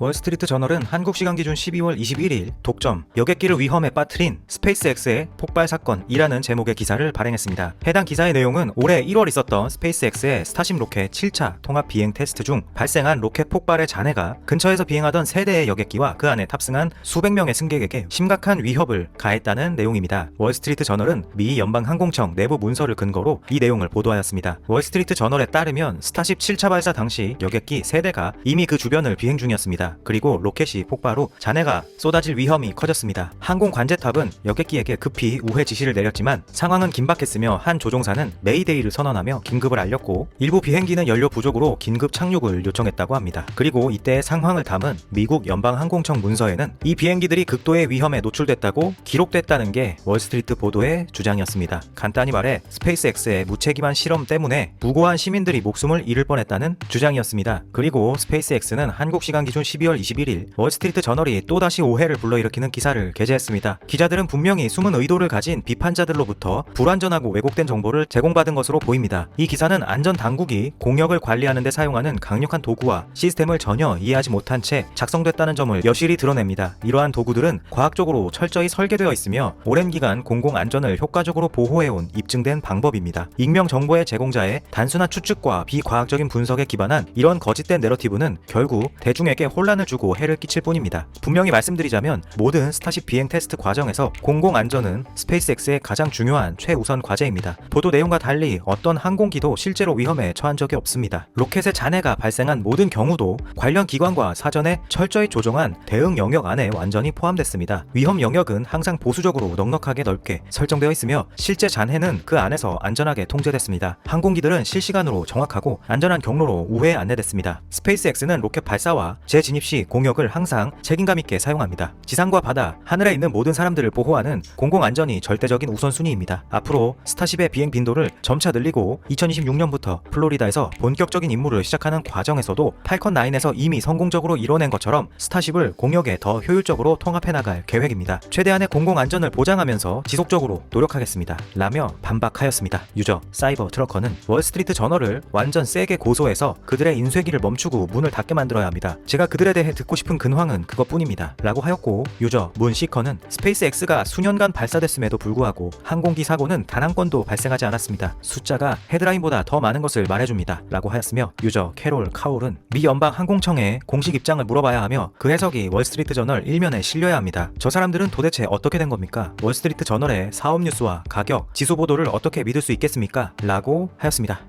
월스트리트 저널은 한국 시간 기준 12월 21일 독점 여객기를 위험에 빠뜨린 스페이스X의 폭발 사건이라는 제목의 기사를 발행했습니다. 해당 기사의 내용은 올해 1월 있었던 스페이스X의 스타쉽 로켓 7차 통합 비행 테스트 중 발생한 로켓 폭발의 잔해가 근처에서 비행하던 세대의 여객기와 그 안에 탑승한 수백 명의 승객에게 심각한 위협을 가했다는 내용입니다. 월스트리트 저널은 미 연방 항공청 내부 문서를 근거로 이 내용을 보도하였습니다. 월스트리트 저널에 따르면 스타쉽 7차 발사 당시 여객기 세대가 이미 그 주변을 비행 중이었습니다. 그리고 로켓이 폭발 후 잔해가 쏟아질 위험이 커졌습니다. 항공 관제탑은 여객기에게 급히 우회 지시를 내렸지만 상황은 긴박했으며 한 조종사는 메이데이를 선언하며 긴급을 알렸고 일부 비행기는 연료 부족으로 긴급 착륙을 요청했다고 합니다. 그리고 이때의 상황을 담은 미국 연방항공청 문서에는 이 비행기들이 극도의 위험에 노출됐다고 기록됐다는 게 월스트리트 보도의 주장이었습니다. 간단히 말해 스페이스X의 무책임한 실험 때문에 무고한 시민들이 목숨을 잃을 뻔했다는 주장이었습니다. 그리고 스페이스X는 한국 시간 기준 12월 21일 월스트리트 저널이 또다시 오해를 불러일으키는 기사를 게재했습니다. 기자들은 분명히 숨은 의도를 가진 비판자들로부터 불완전하고 왜곡된 정보를 제공받은 것으로 보입니다. 이 기사는 안전 당국이 공역을 관리하는 데 사용하는 강력한 도구와 시스템을 전혀 이해하지 못한 채 작성됐다는 점을 여실히 드러냅니다. 이러한 도구들은 과학적으로 철저히 설계되어 있으며 오랜 기간 공공 안전을 효과적으로 보호해온 입증된 방법입니다. 익명 정보의 제공자의 단순한 추측과 비과학적인 분석에 기반한 이런 거짓된 내러티브는 결국 대중에게 혼란 을 주고 해를 끼칠 뿐입니다. 분명히 말씀드리자면 모든 스타쉽 비행 테스트 과정에서 공공 안전은 스페이스X의 가장 중요한 최우선 과제입니다. 보도 내용과 달리 어떤 항공기도 실제로 위험에 처한 적이 없습니다. 로켓의 잔해가 발생한 모든 경우도 관련 기관과 사전에 철저히 조정한 대응 영역 안에 완전히 포함됐습니다. 위험 영역은 항상 보수적으로 넉넉하게 넓게 설정되어 있으며 실제 잔해는 그 안에서 안전하게 통제됐습니다. 항공기들은 실시간으로 정확하고 안전한 경로로 우회에 안내됐습니다. 스페이스X는 로켓 발사와 재진입 시 공역을 항상 책임감 있게 사용합니다. 지상과 바다, 하늘에 있는 모든 사람들을 보호하는 공공 안전이 절대적인 우선순위입니다. 앞으로 스타쉽의 비행 빈도를 점차 늘리고 2026년부터 플로리다에서 본격적인 임무를 시작하는 과정에서도 팔컨 9에서 이미 성공적으로 이뤄낸 것처럼 스타쉽을 공역에 더 효율적으로 통합해 나갈 계획입니다. 최대한의 공공 안전을 보장하면서 지속적으로 노력하겠습니다. 라며 반박하였습니다. 유저 사이버 트러커는 월스트리트 저널을 완전 세게 고소해서 그들의 인쇄기를 멈추고 문을 닫게 만들어야 합니다. 제가 그들 에 대해 듣고 싶은 근황은 그것뿐입니다. 라고 하였고 유저 문 시커는 스페이스X가 수년간 발사됐음에도 불구하고 항공기 사고는 단 한 건도 발생하지 않았습니다. 숫자가 헤드라인보다 더 많은 것을 말해줍니다. 라고 하였으며 유저 캐롤 카울은 미 연방 항공청에 공식 입장을 물어봐야 하며 그 해석이 월스트리트 저널 일면에 실려야 합니다. 저 사람들은 도대체 어떻게 된 겁니까? 월스트리트 저널의 사업 뉴스와 가격, 지수 보도를 어떻게 믿을 수 있겠습니까? 라고 하였습니다.